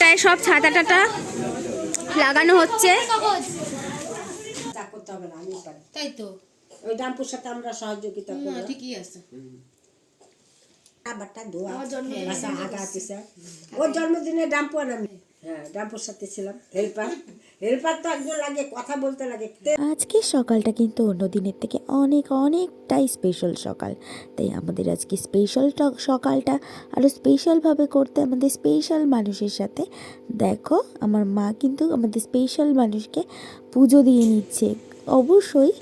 তাই সব ছাতা টাটা লাগানো হচ্ছে। করতে হবে না আমি পারি। তাই তো। ওই ডাম্পুর সাথে আমরা সহযোগিতা ঠিকই আছে। আবারটা আগা আছে ওর জন্মদিনে ডাম্পু আর আমি। হ্যাঁ ডাম্পুর সাথে ছিলাম হেল্পার। হেল্পার তো একজন লাগে, কথা বলতে লাগে। আজকে সকালটা কিন্তু অন্য দিনের থেকে অনেক, অনেকটাই স্পেশাল সকাল। তাই আমাদের আজকে স্পেশাল সকালটা আরও স্পেশালভাবে করতে আমাদের স্পেশাল মানুষের সাথে। দেখো, আমার মা কিন্তু আমাদের স্পেশাল মানুষকে পুজো দিয়ে নিচ্ছে। অবশ্যই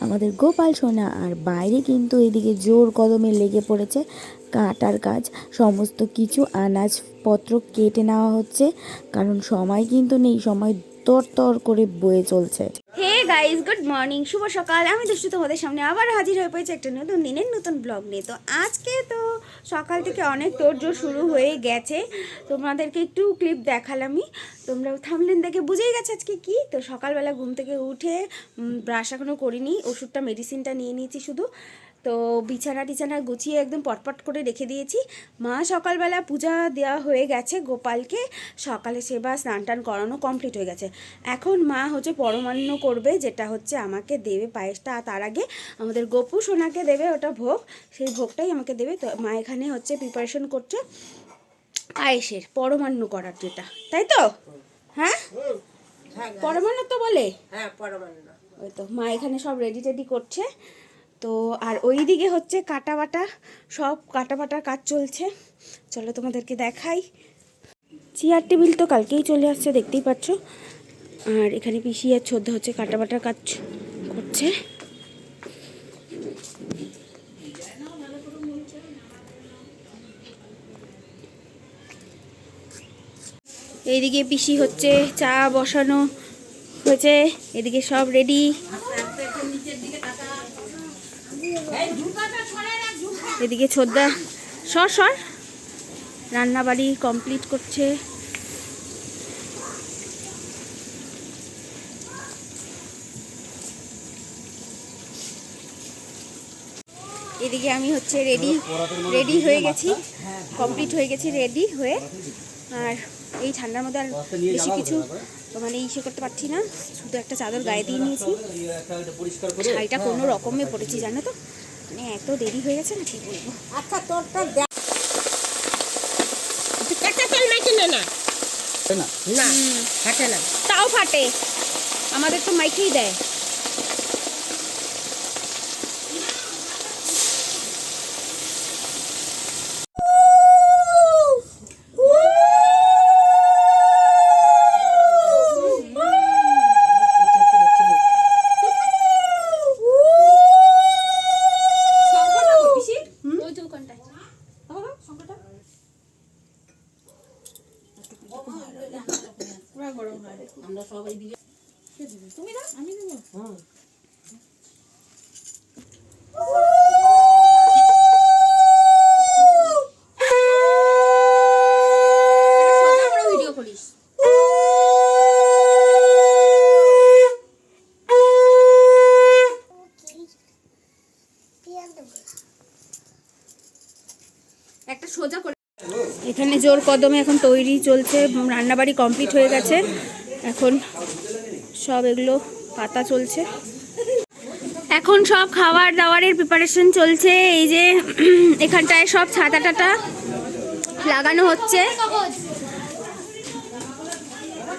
আমাদের গোপাল, সোনা আর বাইরে কিন্তু এদিকে জোর কদমে লেগে পড়েছে। কাটার কাজ, সমস্ত কিছু, আনাজপত্র কেটে নেওয়া হচ্ছে। কারণ সময় কিন্তু নেই, সময় তর তর করে বয়ে চলছে। হে গাইজ গুড মর্নিং শুভ সকাল। আমি দুষ্টু তোমাদের সামনে আবার হাজির হয়ে পড়েছি একটা নতুন দিনের নতুন ব্লগ নিয়ে। তো আজকে তো সকাল থেকে অনেক তোড়জোড় শুরু হয়ে গেছে। তোমাদেরকে একটু ক্লিপ দেখালামই। তোমরা থামলেন দেখে বুঝেই গেছে আজকে কি? তো সকালবেলা ঘুম থেকে উঠে ব্রাশ এখনও করিনি, ওষুধটা মেডিসিনটা নিয়ে নিয়েছি শুধু। তো বিছানা টিছানা গুছিয়ে একদম পটপট করে রেখে দিয়েছি। মা সকালবেলা পূজা দেওয়া হয়ে গেছে গোপালকে। সকালে সেবা স্নান টান করানো কমপ্লিট হয়ে গেছে। এখন মা হচ্ছে পরমান্ন করবে যেটা হচ্ছে আমাকে দেবে পায়েসটা। আর তার আগে আমাদের গোপু সোনাকে দেবে ওটা ভোগ। সেই ভোগটাই আমাকে দেবে। তো মা এখানে হচ্ছে প্রিপারেশন করছে পায়েসের পরমান্ন করার যেটা। তাই তো? হ্যাঁ? পরমান্ন তো বলে? হ্যাঁ পরমান্ন। ওই তো মা এখানে সব রেডি টেডি করছে। তো আর ওই দিকে হচ্ছে কাটা বাটা, সব কাটা বাটার কাজ চলছে। চলো তোমাদেরকে দেখাই। চেয়ার টেবিল তো কালকেই চলে আসছে, দেখতেই পাচ্ছ। আর এখানে পিসি আর ছোদ্দা হচ্ছে কাটা বাটার কাজ করছে। এইদিকে পিসি হচ্ছে চা বসানো হয়েছে, এদিকে সব রেডি এদিকে ছোদ্দা সর সর। রান্নাবাড়ি কমপ্লিট করছে। এদিকে আমি হচ্ছে রেডি রেডি হয়ে গেছি। কমপ্লিট হয়ে গেছি রেডি হয়ে। আর এই ঠান্ডার মধ্যে আর বেশি কিছু মানে ইসে করতে পারছি না। শুধু একটা চাদর গায়ে দিয়ে নিয়েছি। শাড়িটা কোনো রকমে পড়েছি জানো তো? মানে এত দেরি হয়ে গেছে না কি বলব? আচ্ছা তোরটা দেখ কাঁচা তেল নে। না। না ফাটে না। তাও ফাটে। আমাদের তো মাইকেই দেয়। আমরা সবাই দিকে তুমি দাও আমি দেবো ভিডিও করিস একটা সোজা করে এখানে জোর কদমে এখন তৈরি চলছে রান্নাবাড়ি কমপ্লিট হয়ে গেছে। এখন সব এগুলো পাতা চলছে। এখন সব খাবার দাবারের প্রিপারেশন চলছে। এই যে এখানটায় সব ছাতা টাটা লাগানো হচ্ছে।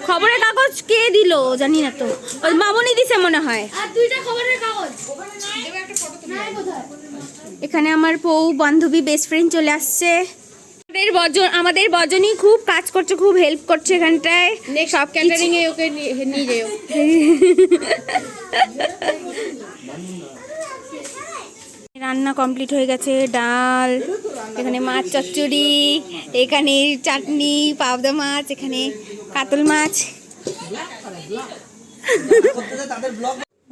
খবরের কাগজ কে দিল? জানি না তো। ওই মামনি দিছে মনে হয়। এখানে আমার বউ, বান্ধবী বেস্ট ফ্রেন্ড চলে আসছে। আমাদের বজন আমাদের বজনই খুব কাজ করছে খুব হেল্প করছে এখানটায়। সব ক্যাটারিং এ ওকে নিয়ে যেও। রান্না কমপ্লিট হয়ে গেছে ডাল এখানে মাছ চচ্চড়ি এখানে চাটনি পাবদা মাছ এখানে কাতল মাছ।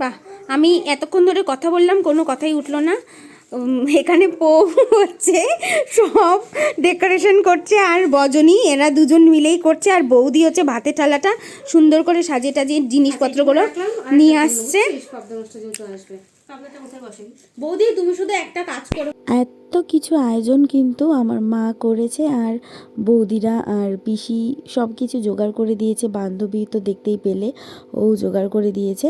বাহ আমি এতক্ষণ ধরে কথা বললাম কোনো কথাই উঠল না। এখানে পো হচ্ছে সব ডেকোরেশন করছে আর বজনী এরা দুজন মিলেই করছে আর বৌদি হচ্ছে ভাতের থালাটা সুন্দর করে সাজিয়ে টাজিয়ে জিনিসপত্রগুলো নিয়ে আসছে। বৌদি তুমি শুধু একটা কাজ করো। এত কিছু আয়োজন কিন্তু আমার মা করেছে আর বৌদিরা আর পিসি সব কিছু জোগাড় করে দিয়েছে, বান্ধবী তো দেখতেই পেলে, ও জোগাড় করে দিয়েছে।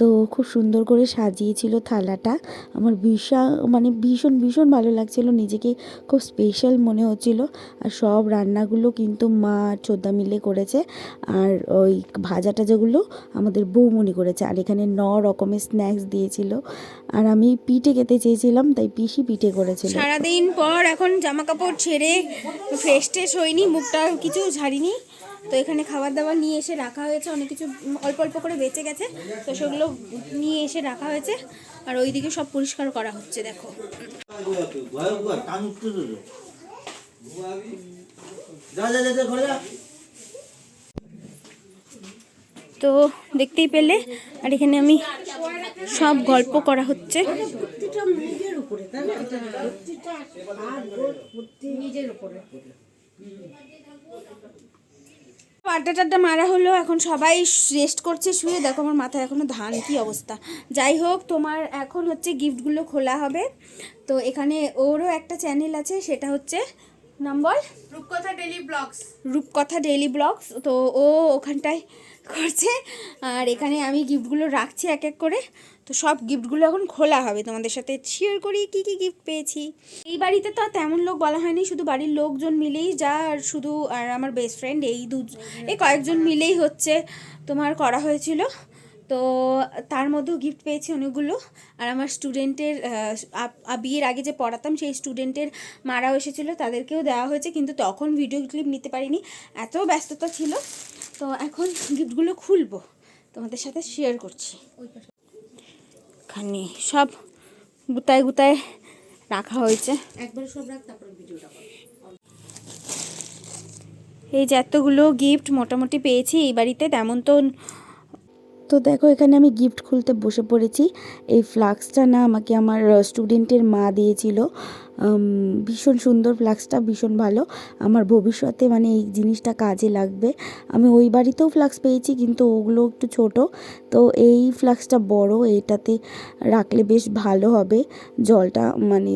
তো খুব সুন্দর করে সাজিয়েছিল থালাটা। আমার ভীষণ মানে ভীষণ ভীষণ ভালো লাগছিল, নিজেকে খুব স্পেশাল মনে হচ্ছিল। আর সব রান্নাগুলো কিন্তু মা ছোদ্দা মিলে করেছে। আর ওই ভাজা টাজাগুলো আমাদের বৌমনি করেছে, আর এখানে ন রকমের স্ন্যাক্স দিয়েছিল। আর আমি পিঠে খেতে চেয়েছিলাম, তাই পিসি পিঠে করেছিল। সারাদিন পর এখন জামা কাপড় ছেড়ে ফ্রেশ ট্রেশ হয়নি মুখটা কিছু ঝাড়িনি। তো এখানে খাবার দাবার নিয়ে এসে রাখা হয়েছে অনেক কিছু অল্প অল্প করে বেঁচে গেছে। তো সেগুলো নিয়ে এসে রাখা হয়েছে আর ওইদিকে সব পরিষ্কার করা হচ্ছে দেখো। তো দেখতেই পেলে আর এখানে আমি সব গল্প করা হচ্ছে। উপরে তাই না? প্রতিটা হাত গোড় প্রতি নিজের উপরে। আড্ডা টাড্ডা মারা হলো এখন সবাই রেস্ট করছে শুয়ে। দেখো আমার মাথায় এখনও ধান কি অবস্থা। যাই হোক তোমার এখন হচ্ছে গিফটগুলো খোলা হবে। তো এখানে ওরও একটা চ্যানেল আছে সেটা হচ্ছে number? Rupkatha daily blogs. Rupkatha daily blogs. তো ও ওখানটায় করছে। আর এখানে আমি গিফটগুলো রাখছি এক এক করে। তো সব গিফটগুলো এখন খোলা হবে। তোমাদের সাথে শেয়ার করি কি কি গিফট পেয়েছি। এই বাড়িতে তো তেমন লোক বলা হয়নি। শুধু বাড়ির লোকজন মিলেই যা আর শুধু আর আমার বেস্ট ফ্রেন্ড এই দু এই কয়েকজন মিলেই হচ্ছে। তোমার করা হয়েছিল। তো তার মধ্যেও গিফট পেয়েছি অনেকগুলো। আর আমার স্টুডেন্টের বিয়ের আগে যে পড়াতাম সেই স্টুডেন্টের মারাও এসেছিল তাদেরকেও দেওয়া হয়েছে কিন্তু তখন ভিডিও ক্লিপ নিতে পারিনি। এত ব্যস্ততা ছিল। তো এখন গিফটগুলো খুলবো। তোমাদের সাথে শেয়ার করছি। এখানে সব গুতায় গুতায় রাখা হয়েছে। একবার সব রাখ তারপরে ভিডিওটা এই যে এতগুলো গিফট মোটামুটি পেয়েছি এই বাড়িতে তেমন তো তো দেখো, এখানে আমি গিফট খুলতে বসে পড়েছি। এই ফ্লাক্সটা না আমাকে আমার স্টুডেন্টের মা দিয়েছিল। ভীষণ সুন্দর ফ্লাক্সটা, ভীষণ ভালো। আমার ভবিষ্যতে মানে এই জিনিসটা কাজে লাগবে। আমি ওই বাড়িতেও ফ্লাক্স পেয়েছি, কিন্তু ওগুলো একটু ছোট। তো এই ফ্লাক্সটা বড়, এটাতে রাখলে বেশ ভালো হবে। জলটা মানে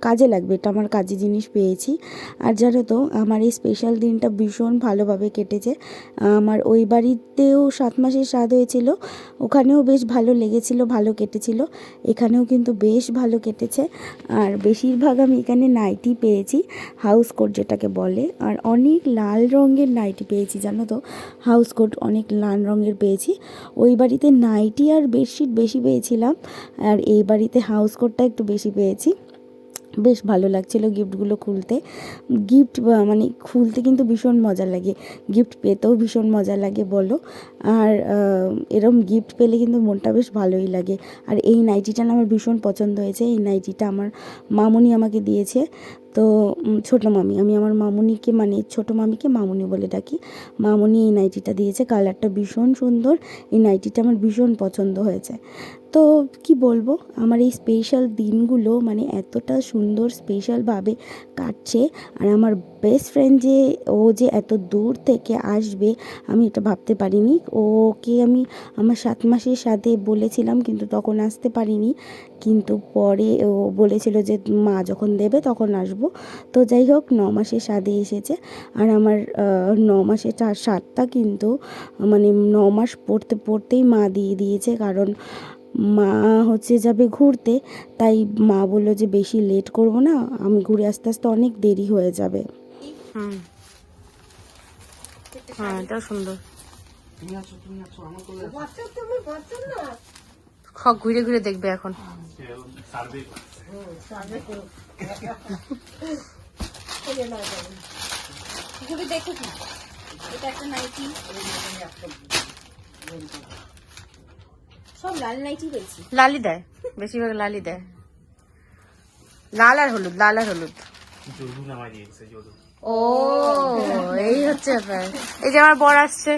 কাজে লাগবে, এটা আমার কাজে জিনিস পেয়েছি। আর জানো তো, আমার এই স্পেশাল দিনটা ভীষণ ভালোভাবে কেটেছে। আমার ওই বাড়িতেও সাত মাসের স্বাদ হয়েছিল। ওখানেও বেশ ভালো লেগেছিল, ভালো কেটেছিল। এখানেও কিন্তু বেশ ভালো কেটেছে। আর বেশিরভাগ আমি এখানে নাইটি পেয়েছি হাউস কোট যেটাকে বলে। আর অনেক লাল রঙের নাইটি পেয়েছি, জানো তো? হাউস কোট অনেক লাল রঙের পেয়েছি। ওই বাড়িতে নাইটি আর বেডশিট বেশি পেয়েছিলাম, আর এই বাড়িতে হাউস কোটটা একটু বেশি পেয়েছি। বেশ ভালো লাগছিল গিফটগুলো খুলতে। গিফট মানে খুলতে কিন্তু ভীষণ মজা লাগে। গিফট পেতেও ভীষণ মজা লাগে বলো। আর এরম গিফট পেলে কিন্তু মনটা বেশ ভালোই লাগে। আর এই নাইটিটা আমার ভীষণ পছন্দ হয়েছে। এই নাইটিটা আমার মামুনি আমাকে দিয়েছে। তো ছোটো মামি, আমি আমার মামুনিকে মানে ছোটো মামিকে মামুনি বলে ডাকি। মামুনি এই নাইটিটা দিয়েছে, কালারটা ভীষণ সুন্দর, এই নাইটিটা আমার ভীষণ পছন্দ হয়েছে। তো, কি বলব, আমার এই স্পেশাল দিনগুলো মানে এতটা সুন্দর স্পেশালভাবে কাটছে, আর আমার বেস্ট ফ্রেন্ড যে, ও যে এত দূর থেকে আসবে, আমি এটা ভাবতে পারিনি। ওকে আমি আমার সাত মাসের সাথে বলেছিলাম, কিন্তু তখন আসতে পারিনি। কিন্তু পরে ও বলেছিল যে, মা যখন দেবে তখন আসব। তো যাই হোক ন মাসে স্বাদে এসেছে। আর আমার ন মাসে চার স্বাদটা কিন্তু মানে ন মাস পড়তে পড়তেই মা দিয়ে দিয়েছে। কারণ মা হচ্ছে যাবে ঘুরতে তাই মা বলল যে বেশি লেট করব না আমি ঘুরে আস্তে আস্তে অনেক দেরি হয়ে যাবে। হুম। হ্যাঁ সুন্দর। ঘুরে ঘুরে দেখবে এখন। ঘুরে দেখো কি এটা একটা নাইটি সব লাল নাইটি পেয়েছি লালি দেয় বেশিরভাগ লালি দেয়। লাল আর হলুদ লাল আর হলুদ। ও এই হচ্ছে ব্যাপার। এই যে আমার বর আসছে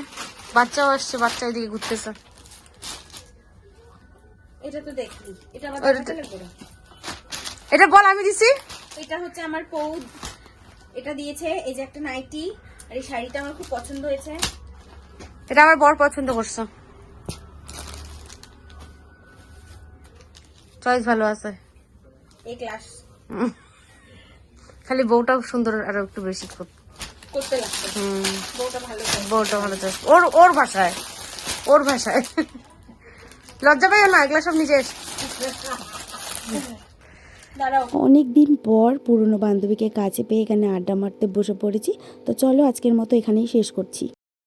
বাচ্চাও আসছে বাচ্চা এদিকে ঘুরতেছে। এটা তো দেখলি এটা আবার ওটা দেখাতে তো- লাগবে না। এটা বল আমি দিছি। এটা হচ্ছে আমার পৌদ এটা দিয়েছে এই যে একটা নাইটি আর এই শাড়িটা আমার খুব পছন্দ হয়েছে। এটা আমার বর পছন্দ করছে। চয়েস ভালো আছে। এই ক্লাস। খালি বউটাও সুন্দর আরও একটু বেশি করতে লাগছে। হুম। বউটা ভালো বউটা ভালো ওর ওর ভাষায়। ওর ভাষায়। লজ্জা পাইও না এগুলো সব নিজের। অনেক দিন পর পুরনো বান্ধবীকে কাছে পেয়ে এখানে আড্ডা মারতে বসে পড়েছি। তো চলো আজকের মতো এখানেই শেষ করছি।